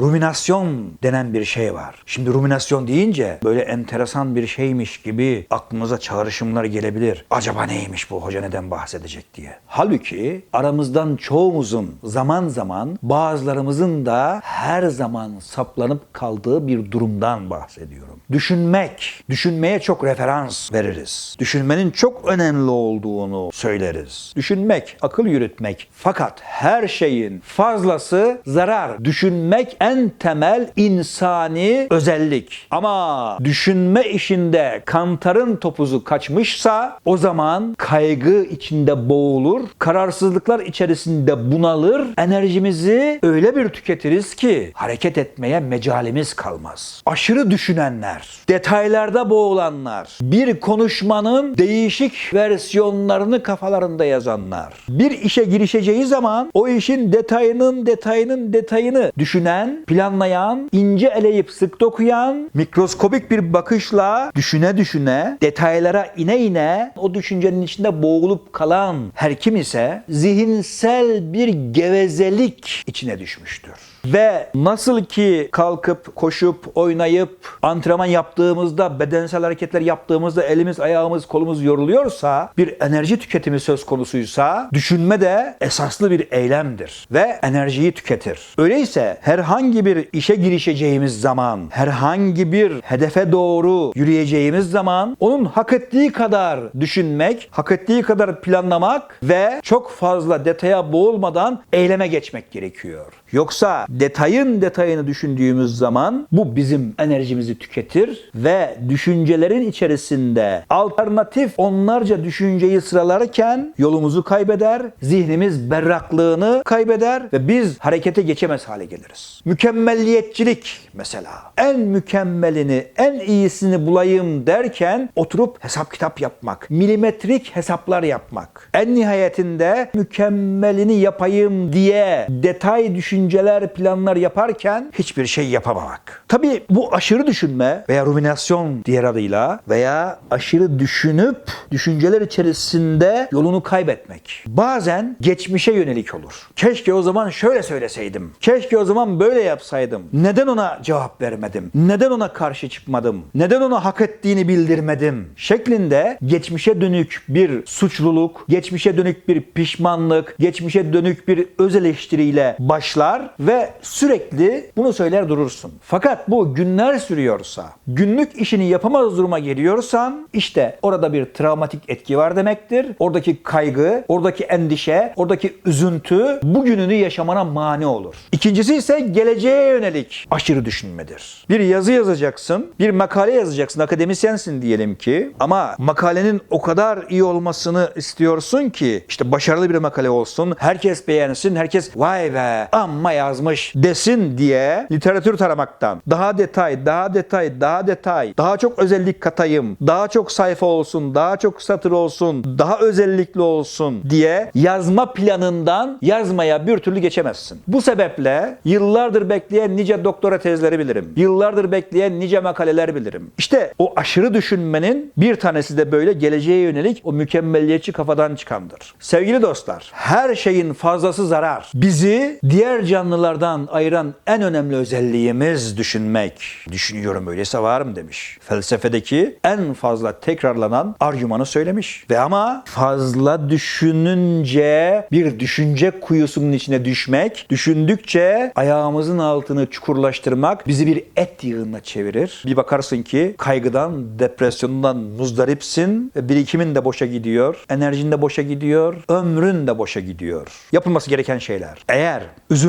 Ruminasyon denen bir şey var. Şimdi ruminasyon deyince böyle enteresan bir şeymiş gibi aklımıza çağrışımlar gelebilir. Acaba neymiş bu hoca neden bahsedecek diye. Halbuki aramızdan çoğumuzun zaman zaman bazılarımızın da her zaman saplanıp kaldığı bir durumdan bahsediyorum. Düşünmek, düşünmeye çok referans veririz. Düşünmenin çok önemli olduğunu söyleriz. Düşünmek, akıl yürütmek. Fakat her şeyin fazlası zarar. Düşünmek en temel insani özellik. Ama düşünme işinde kantarın topuzu kaçmışsa o zaman kaygı içinde boğulur, kararsızlıklar içerisinde bunalır, enerjimizi öyle bir tüketiriz ki hareket etmeye mecalimiz kalmaz. Aşırı düşünenler, detaylarda boğulanlar, bir konuşmanın değişik versiyonlarını kafalarında yazanlar, bir işe girişeceği zaman o işin detayının detayının detayını düşünen, planlayan, ince eleyip sık dokuyan, mikroskobik bir bakışla düşüne düşüne, detaylara ine ine o düşüncenin içinde boğulup kalan her kim ise zihinsel bir gevezelik içine düşmüştür. Ve nasıl ki kalkıp, koşup, oynayıp, antrenman yaptığımızda, bedensel hareketler yaptığımızda elimiz, ayağımız, kolumuz yoruluyorsa, bir enerji tüketimi söz konusuysa, düşünme de esaslı bir eylemdir ve enerjiyi tüketir. Öyleyse herhangi bir işe girişeceğimiz zaman, herhangi bir hedefe doğru yürüyeceğimiz zaman onun hak ettiği kadar düşünmek, hak ettiği kadar planlamak ve çok fazla detaya boğulmadan eyleme geçmek gerekiyor. Yoksa detayın detayını düşündüğümüz zaman bu bizim enerjimizi tüketir ve düşüncelerin içerisinde alternatif onlarca düşünceyi sıralarken yolumuzu kaybeder, zihnimiz berraklığını kaybeder ve biz harekete geçemez hale geliriz. Mükemmelliyetçilik mesela. En mükemmelini, en iyisini bulayım derken oturup hesap kitap yapmak, milimetrik hesaplar yapmak. En nihayetinde mükemmelini yapayım diye detay düşünceler, planlar yaparken hiçbir şey yapamamak. Tabii bu aşırı düşünme veya ruminasyon diğer adıyla veya aşırı düşünüp düşünceler içerisinde yolunu kaybetmek. Bazen geçmişe yönelik olur. Keşke o zaman şöyle söyleseydim. Keşke o zaman böyle yapsaydım. Neden ona cevap vermedim? Neden ona karşı çıkmadım? Neden ona hak ettiğini bildirmedim? Şeklinde geçmişe dönük bir suçluluk, geçmişe dönük bir pişmanlık, geçmişe dönük bir öz eleştiriyle başlar ve sürekli bunu söyler durursun. Fakat bu günler sürüyorsa, günlük işini yapamaz duruma geliyorsan işte orada bir travmatik etki var demektir. Oradaki kaygı, oradaki endişe, oradaki üzüntü bugününü yaşamana mani olur. İkincisi ise geleceğe yönelik aşırı düşünmedir. Bir yazı yazacaksın, bir makale yazacaksın, akademisyensin diyelim ki ama makalenin o kadar iyi olmasını istiyorsun ki işte başarılı bir makale olsun, herkes beğensin, herkes vay be amma yazmış desin diye literatür taramaktan daha detay, daha detay, daha detay, daha çok özellik katayım, daha çok sayfa olsun, daha çok satır olsun, daha özellikli olsun diye yazma planından yazmaya bir türlü geçemezsin. Bu sebeple yıllardır bekleyen nice doktora tezleri bilirim. Yıllardır bekleyen nice makaleler bilirim. İşte o aşırı düşünmenin bir tanesi de böyle geleceğe yönelik o mükemmeliyetçi kafadan çıkandır. Sevgili dostlar, her şeyin fazlası zarar. Bizi diğer canlılardan ayıran en önemli özelliğimiz düşünmek. Düşünüyorum öyleyse varım demiş. Felsefedeki en fazla tekrarlanan argümanı söylemiş. Ve ama fazla düşününce bir düşünce kuyusunun içine düşmek, düşündükçe ayağımızın altını çukurlaştırmak bizi bir et yığınına çevirir. Bir bakarsın ki kaygıdan, depresyondan muzdaripsin birikimin de boşa gidiyor, enerjin de boşa gidiyor, ömrün de boşa gidiyor. Yapılması gereken şeyler. Eğer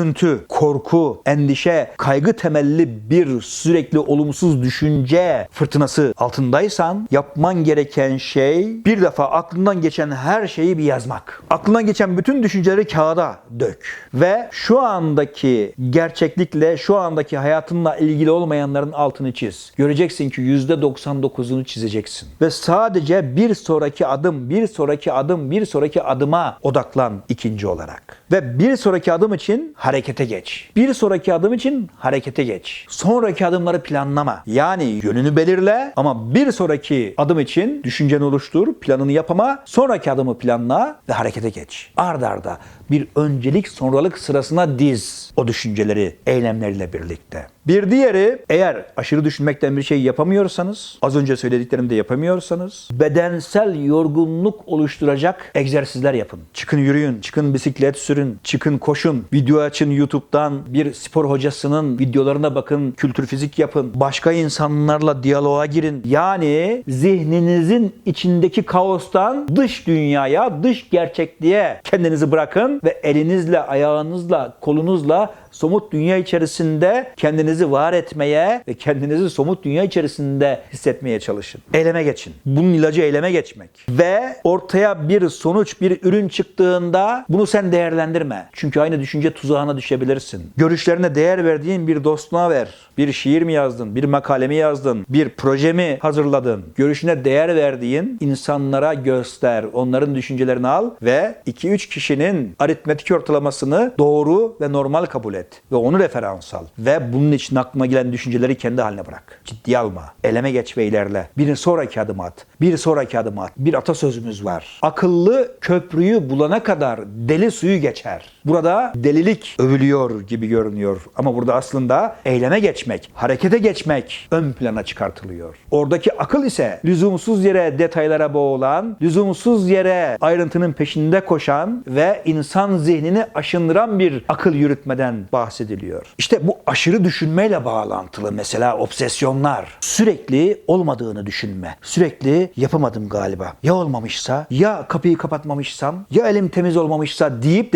üzüntü, korku, endişe, kaygı temelli bir sürekli olumsuz düşünce fırtınası altındaysan yapman gereken şey bir defa aklından geçen her şeyi bir yazmak. Aklından geçen bütün düşünceleri kağıda dök ve şu andaki gerçeklikle şu andaki hayatınla ilgili olmayanların altını çiz. Göreceksin ki %99'unu çizeceksin. Ve sadece bir sonraki adım, bir sonraki adım, bir sonraki adıma odaklan ikinci olarak. Ve bir sonraki adım için harekete geç. Bir sonraki adım için harekete geç. Sonraki adımları planlama. Yani yönünü belirle ama bir sonraki adım için düşünceni oluştur, planını yapama, sonraki adımı planla ve harekete geç. Arda arda bir öncelik sonralık sırasına diz o düşünceleri eylemleriyle birlikte. Bir diğeri eğer aşırı düşünmekten bir şey yapamıyorsanız, az önce söylediklerimi de yapamıyorsanız bedensel yorgunluk oluşturacak egzersizler yapın. Çıkın yürüyün, çıkın bisiklet sürün, çıkın koşun, video açın YouTube'dan bir spor hocasının videolarına bakın, kültür fizik yapın, başka insanlarla diyaloğa girin. Yani zihninizin içindeki kaostan dış dünyaya, dış gerçekliğe kendinizi bırakın ve elinizle, ayağınızla, kolunuzla somut dünya içerisinde kendinizi var etmeye ve kendinizi somut dünya içerisinde hissetmeye çalışın. Eyleme geçin. Bunun ilacı eyleme geçmek. Ve ortaya bir sonuç, bir ürün çıktığında bunu sen değerlendirme. Çünkü aynı düşünce tuzağına düşebilirsin. Görüşlerine değer verdiğin bir dostuna ver. Bir şiir mi yazdın? Bir makale mi yazdın? Bir proje mi hazırladın? Görüşüne değer verdiğin insanlara göster. Onların düşüncelerini al ve 2-3 kişinin aritmetik ortalamasını doğru ve normal kabul et. Ve onu referans al. Ve bunun için aklına gelen düşünceleri kendi haline bırak. Ciddiye alma. Eleme geç ve ilerle. Bir sonraki adım at. Bir sonraki adım at. Bir atasözümüz var. Akıllı köprüyü bulana kadar deli suyu geçer. Burada delilik övülüyor gibi görünüyor. Ama burada aslında eyleme geçmek, harekete geçmek ön plana çıkartılıyor. Oradaki akıl ise lüzumsuz yere detaylara boğulan, lüzumsuz yere ayrıntının peşinde koşan ve insan zihnini aşındıran bir akıl yürütmeden bahsediliyor. İşte bu aşırı düşünmeyle bağlantılı mesela obsesyonlar. Sürekli olmadığını düşünme. Sürekli yapamadım galiba. Ya olmamışsa, ya kapıyı kapatmamışsam, ya elim temiz olmamışsa deyip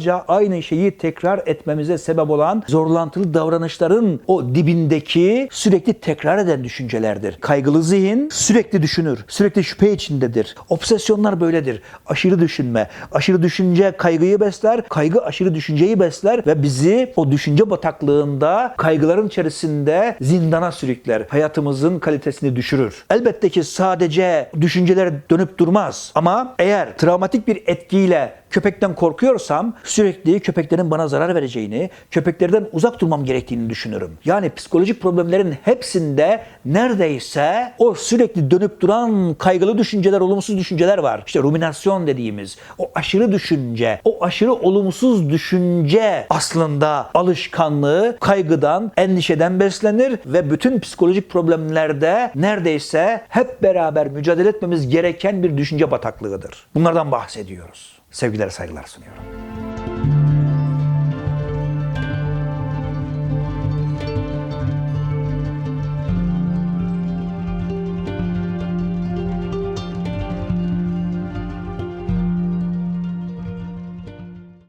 defalarca aynı şeyi tekrar etmemize sebep olan zorlantılı davranışların o dibindeki sürekli tekrar eden düşüncelerdir. Kaygılı zihin sürekli düşünür, sürekli şüphe içindedir. Obsesyonlar böyledir. Aşırı düşünme, aşırı düşünce kaygıyı besler, kaygı aşırı düşünceyi besler ve bizi o düşünce bataklığında kaygıların içerisinde zindana sürükler. Hayatımızın kalitesini düşürür. Elbette ki sadece düşünceler dönüp durmaz ama eğer travmatik bir etkiyle köpekten korkuyorsam sürekli köpeklerin bana zarar vereceğini, köpeklerden uzak durmam gerektiğini düşünürüm. Yani psikolojik problemlerin hepsinde neredeyse o sürekli dönüp duran kaygılı düşünceler, olumsuz düşünceler var. İşte ruminasyon dediğimiz o aşırı düşünce, o aşırı olumsuz düşünce aslında alışkanlığı kaygıdan, endişeden beslenir ve bütün psikolojik problemlerde neredeyse hep beraber mücadele etmemiz gereken bir düşünce bataklığıdır. Bunlardan bahsediyoruz. Sevgiler saygılar sunuyorum.